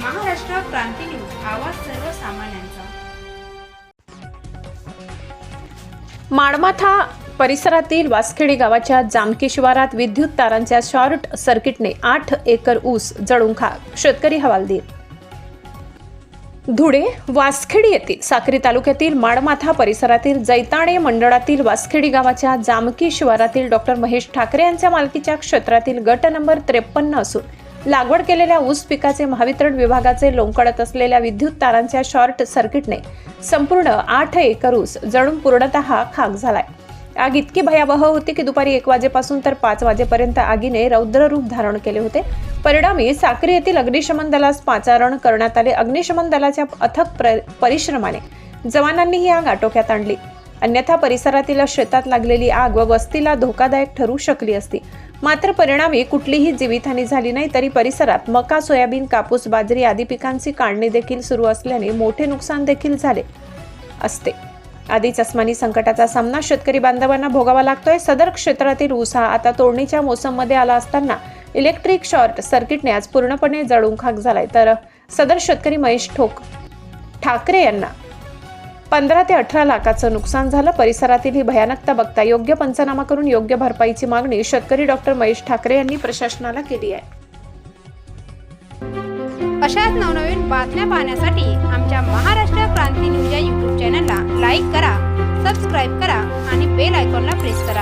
क्रांती news आवाज सर्वसामान्यांचा. माडमाथा परिसरातील वासखेडी गावाच्या जामकी शिवारात विद्युत तारांच्या शॉर्ट सर्किटने आठ एकर ऊस जळून खाक शेतकरी हवालदिल. धुळे वासखेडी येथील साक्री तालुक्यातील माडमाथा परिसरातील जैताणे मंडळातील वासखेडी गावाच्या जामकी शिवारातील डॉक्टर महेश ठाकरे यांच्या मालकीच्या क्षेत्रातील गट नंबर त्रेपन्न असून लागवड केलेल्या ऊस पिकाचे महावितरण विभागाचे लोंबकळत असलेल्या विद्युत तारांच्या शॉर्ट सर्किटने संपूर्ण आठ एकर ऊस जणून पूर्णतः खाक झालाय. आग इतकी भयावह होती की दुपारी एक वाजेपासून तर पाच वाजेपर्यंत आगीने रौद्र रूप धारण केले होते. परिणामी साक्री येथील अग्निशमन दलास पाचारण करण्यात आले. अग्निशमन दलाच्या अथक प्र- परिश्रमाने जवानांनी ही आग आटोक्यात आणली. अन्यथा परिसरातील शेतात लागलेली आग व वस्तीला धोकादायक ठरू शकली असती. मात्र परिणामी कुठलीही जीवितहानी झाली नाही तरी परिसरात मका सोयाबीन कापूस बाजरी आदी पिकांची काढणी देखील सुरू असल्याने मोठे नुकसान देखील झाले असते. आधीच अस्मानी संकटाचा सामना शेतकरी बांधवांना भोगावा लागतोय. सदर क्षेत्रातील ऊस हा आता तोडणीच्या मोसममध्ये आला असताना इलेक्ट्रिक शॉर्ट सर्किटने आज पूर्णपणे जळून खाक झालाय. तर सदर शेतकरी महेश ठोक ठाकरे यांना पंधरा ते अठरा लाखाचं नुकसान झालं. परिसरातील ही भयानकता बघता योग्य पंचनामा करून योग्य भरपाईची मागणी शेतकरी डॉक्टर महेश ठाकरे यांनी प्रशासनाला केली आहे. अशाच नवनवीन बातम्या पाहण्यासाठी आमच्या महाराष्ट्र क्रांती न्यूज या यूट्यूब चॅनलला लाईक करा सबस्क्राईब करा आणि बेल आयकॉनला प्रेस करा.